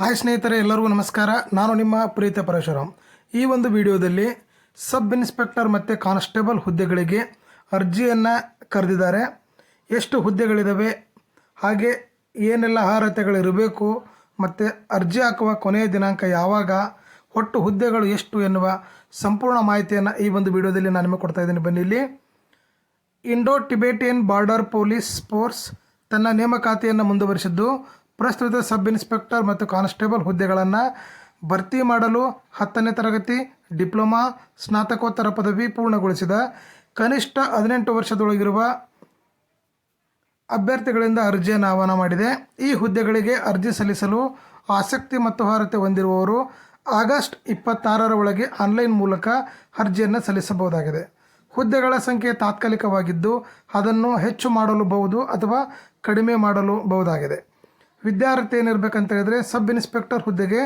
Hi ಸ್ನೇಹಿತರೆ, ಎಲ್ಲರಿಗೂ ನಮಸ್ಕಾರ. ನಾನು ನಿಮ್ಮ ಪ್ರೀತ ಪರಶುರಾಮ್. ಈ ಒಂದು ವಿಡಿಯೋದಲ್ಲಿ ಸಬ್ ಇನ್ಸ್ಪೆಕ್ಟರ್ ಮತ್ತು ಕಾನ್ಸ್ಟೇಬಲ್ ಹುದ್ದೆಗಳಿಗೆ ಅರ್ಜಿಯನ್ನು ಕರೆದಿದ್ದಾರೆ. ಎಷ್ಟು ಹುದ್ದೆಗಳಿದ್ದಾವೆ ಹಾಗೆ ಏನೆಲ್ಲ ಅರ್ಹತೆಗಳಿರಬೇಕು, ಮತ್ತು ಅರ್ಜಿ ಹಾಕುವ ಕೊನೆಯ ದಿನಾಂಕ ಯಾವಾಗ, ಒಟ್ಟು ಹುದ್ದೆಗಳು ಎಷ್ಟು ಎನ್ನುವ ಸಂಪೂರ್ಣ ಮಾಹಿತಿಯನ್ನು ಈ ಒಂದು ವಿಡಿಯೋದಲ್ಲಿ ನಾನು ನಿಮಗೆ ಕೊಡ್ತಾ ಇದ್ದೀನಿ. ಬನ್ನಿ ಇಲ್ಲಿ. Indo Tibetan border police force ತನ್ನ ನೇಮಕಾತಿಯನ್ನು ಮುಂದುವರಿಸಿದ್ದು ಪ್ರಸ್ತುತ ಸಬ್ ಇನ್ಸ್ಪೆಕ್ಟರ್ ಮತ್ತು ಕಾನ್ಸ್ಟೇಬಲ್ ಹುದ್ದೆಗಳನ್ನು ಭರ್ತಿ ಮಾಡಲು ಹತ್ತನೇ ತರಗತಿ ಡಿಪ್ಲೊಮಾ ಸ್ನಾತಕೋತ್ತರ ಪದವಿ ಪೂರ್ಣಗೊಳಿಸಿದ ಕನಿಷ್ಠ ಹದಿನೆಂಟು ವರ್ಷದೊಳಗಿರುವ ಅಭ್ಯರ್ಥಿಗಳಿಂದ ಅರ್ಜಿಯನ್ನು ಆಹ್ವಾನ ಮಾಡಿದೆ. ಈ ಹುದ್ದೆಗಳಿಗೆ ಅರ್ಜಿ ಸಲ್ಲಿಸಲು ಆಸಕ್ತಿ ಮತ್ತು ಅರ್ಹತೆ ಹೊಂದಿರುವವರು ಆಗಸ್ಟ್ ಇಪ್ಪತ್ತಾರರ ಒಳಗೆ ಆನ್ಲೈನ್ ಮೂಲಕ ಅರ್ಜಿಯನ್ನು ಸಲ್ಲಿಸಬಹುದಾಗಿದೆ. ಹುದ್ದೆಗಳ ಸಂಖ್ಯೆ ತಾತ್ಕಾಲಿಕವಾಗಿದ್ದು, ಅದನ್ನು ಹೆಚ್ಚು ಮಾಡಲು ಬಹುದು ಅಥವಾ ಕಡಿಮೆ ಮಾಡಲು ಬಹುದಾಗಿದೆ ವಿದ್ಯಾರ್ಥಿ ಏನಿರಬೇಕಂತ ಹೇಳಿದ್ರೆ ಸಬ್ ಇನ್ಸ್ಪೆಕ್ಟರ್ ಹುದ್ದೆಗೆ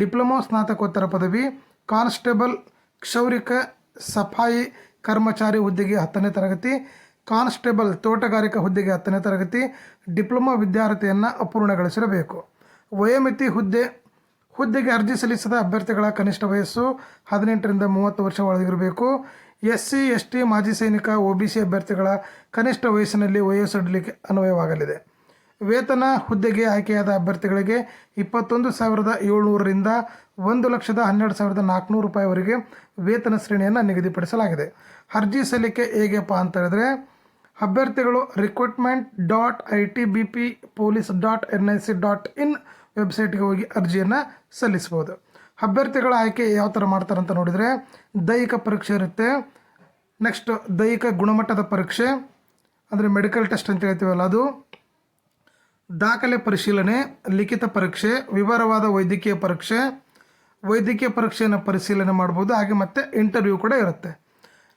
ಡಿಪ್ಲೊಮಾ ಸ್ನಾತಕೋತ್ತರ ಪದವಿ, ಕಾನ್ಸ್ಟೇಬಲ್ ಕ್ಷೌರಿಕ ಸಫಾಯಿ ಕರ್ಮಚಾರಿ ಹುದ್ದೆಗೆ ಹತ್ತನೇ ತರಗತಿ, ಕಾನ್ಸ್ಟೇಬಲ್ ತೋಟಗಾರಿಕಾ ಹುದ್ದೆಗೆ ಹತ್ತನೇ ತರಗತಿ, ಡಿಪ್ಲೊಮಾ ವಿದ್ಯಾರ್ಥಿಯನ್ನು ಅಪೂರ್ಣಗೊಳಿಸಿರಬೇಕು. ವಯೋಮಿತಿ ಹುದ್ದೆ, ಹುದ್ದೆಗೆ ಅರ್ಜಿ ಸಲ್ಲಿಸಿದ ಅಭ್ಯರ್ಥಿಗಳ ಕನಿಷ್ಠ ವಯಸ್ಸು ಹದಿನೆಂಟರಿಂದ ಮೂವತ್ತು ವರ್ಷ ಒಳಗಿರಬೇಕು. ಎಸ್ ಸಿ ಎಸ್ ಟಿ ಮಾಜಿ ಸೈನಿಕ, ಒ ಬಿ ಸಿ ಅಭ್ಯರ್ಥಿಗಳ ಕನಿಷ್ಠ ವಯಸ್ಸಿನಲ್ಲಿ ವಯಸ್ಸಿಡಲಿಕ್ಕೆ ಅನ್ವಯವಾಗಲಿದೆ. ವೇತನ ಹುದ್ದೆಗೆ ಆಯ್ಕೆಯಾದ ಅಭ್ಯರ್ಥಿಗಳಿಗೆ ಇಪ್ಪತ್ತೊಂದು ಸಾವಿರದ ಏಳ್ನೂರರಿಂದ ಒಂದು ಲಕ್ಷದ ಹನ್ನೆರಡು ಸಾವಿರದ ನಾಲ್ಕುನೂರು ರೂಪಾಯಿವರೆಗೆ ವೇತನ ಶ್ರೇಣಿಯನ್ನು ನಿಗದಿಪಡಿಸಲಾಗಿದೆ. ಅರ್ಜಿ ಸಲ್ಲಿಕೆ ಹೇಗೆಪ್ಪ ಅಂತ ಹೇಳಿದ್ರೆ, ಅಭ್ಯರ್ಥಿಗಳು recruitment dot I T B P police dot N I C dot in ವೆಬ್ಸೈಟ್ಗೆ ಹೋಗಿ ಅರ್ಜಿಯನ್ನು ಸಲ್ಲಿಸ್ಬೋದು ಅಭ್ಯರ್ಥಿಗಳ ಆಯ್ಕೆ ಯಾವ ಥರ ಅಂತ ನೋಡಿದರೆ, ದೈಹಿಕ ಪರೀಕ್ಷೆ ಇರುತ್ತೆ. ನೆಕ್ಸ್ಟ್ ದೈಹಿಕ ಗುಣಮಟ್ಟದ ಪರೀಕ್ಷೆ, ಅಂದರೆ ಮೆಡಿಕಲ್ ಟೆಸ್ಟ್ ಅಂತ ಹೇಳ್ತೀವಲ್ಲ ಅದು. ದಾಖಲೆ ಪರಿಶೀಲನೆ, ಲಿಖಿತ ಪರೀಕ್ಷೆ, ವಿವರವಾದ ವೈದ್ಯಕೀಯ ಪರೀಕ್ಷೆ, ವೈದ್ಯಕೀಯ ಪರೀಕ್ಷೆಯನ್ನು ಪರಿಶೀಲನೆ ಮಾಡ್ಬೋದು. ಹಾಗೆ ಮತ್ತು ಇಂಟರ್ವ್ಯೂ ಕೂಡ ಇರುತ್ತೆ.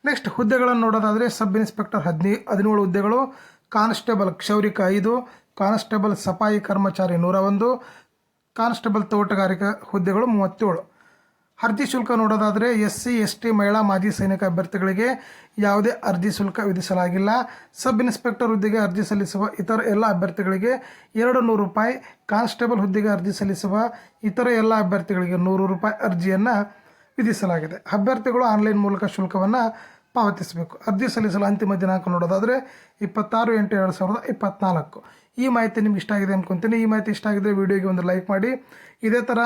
ನೆಕ್ಸ್ಟ್ ಹುದ್ದೆಗಳನ್ನು ನೋಡೋದಾದರೆ ಸಬ್ ಇನ್ಸ್ಪೆಕ್ಟರ್ ಹದಿನೈ, ಹದಿನೇಳು ಹುದ್ದೆಗಳು. ಕಾನ್ಸ್ಟೇಬಲ್ ಕ್ಷೌರಿಕ ಐದು, ಕಾನ್ಸ್ಟೇಬಲ್ ಸಫಾಯಿ ಕರ್ಮಚಾರಿ ನೂರ ಒಂದು, ಕಾನ್ಸ್ಟೇಬಲ್ ತೋಟಗಾರಿಕಾ ಹುದ್ದೆಗಳು ಮೂವತ್ತೇಳು. ಅರ್ಜಿ ಶುಲ್ಕ ನೋಡೋದಾದರೆ ಎಸ್ ಸಿ ಎಸ್ ಟಿ ಮಹಿಳಾ, ಮಾಜಿ ಸೈನಿಕ ಅಭ್ಯರ್ಥಿಗಳಿಗೆ ಯಾವುದೇ ಅರ್ಜಿ ಶುಲ್ಕ ವಿಧಿಸಲಾಗಿಲ್ಲ. ಸಬ್ ಇನ್ಸ್ಪೆಕ್ಟರ್ ಹುದ್ದೆಗೆ ಅರ್ಜಿ ಸಲ್ಲಿಸುವ ಇತರ ಎಲ್ಲ ಅಭ್ಯರ್ಥಿಗಳಿಗೆ ಎರಡು ನೂರು ರೂಪಾಯಿ, ಕಾನ್ಸ್ಟೇಬಲ್ ಹುದ್ದೆಗೆ ಅರ್ಜಿ ಸಲ್ಲಿಸುವ ಇತರ ಎಲ್ಲ ಅಭ್ಯರ್ಥಿಗಳಿಗೆ ನೂರು ರೂಪಾಯಿ ಅರ್ಜಿಯನ್ನು ವಿಧಿಸಲಾಗಿದೆ. ಅಭ್ಯರ್ಥಿಗಳು ಆನ್ಲೈನ್ ಮೂಲಕ ಶುಲ್ಕವನ್ನು ಪಾವತಿಸಬೇಕು. ಅರ್ಜಿ ಸಲ್ಲಿಸಲು ಅಂತಿಮ ದಿನಾಂಕ ನೋಡೋದಾದರೆ ಇಪ್ಪತ್ತಾರು ಎಂಟು ಎರಡು ಸಾವಿರದ ಇಪ್ಪತ್ತ್ನಾಲ್ಕು ಈ ಮಾಹಿತಿ ನಿಮ್ಗೆ ಇಷ್ಟ ಆಗಿದೆ ಅಂದ್ಕೊತೀನಿ ಈ ಮಾಹಿತಿ ಇಷ್ಟ ಆಗಿದ್ದರೆ ವಿಡಿಯೋಗೆ ಒಂದು ಲೈಕ್ ಮಾಡಿ. ಇದೇ ಥರ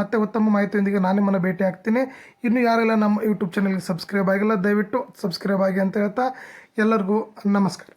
ಮತ್ತೆ ಉತ್ತಮ ಮಾಹಿತಿಯೊಂದಿಗೆ ನಾನು ನಿಮ್ಮನ್ನು ಭೇಟಿ ಆಗ್ತೀನಿ. ಇನ್ನು ಯಾರೆಲ್ಲ ನಮ್ಮ ಯೂಟ್ಯೂಬ್ ಚಾನಲ್ಗೆ ಸಬ್ಸ್ಕ್ರೈಬ್ ಆಗಿಲ್ಲ, ದಯವಿಟ್ಟು ಸಬ್ಸ್ಕ್ರೈಬ್ ಆಗಿ ಅಂತ ಹೇಳ್ತಾ ಎಲ್ಲರಿಗೂ ನಮಸ್ಕಾರ.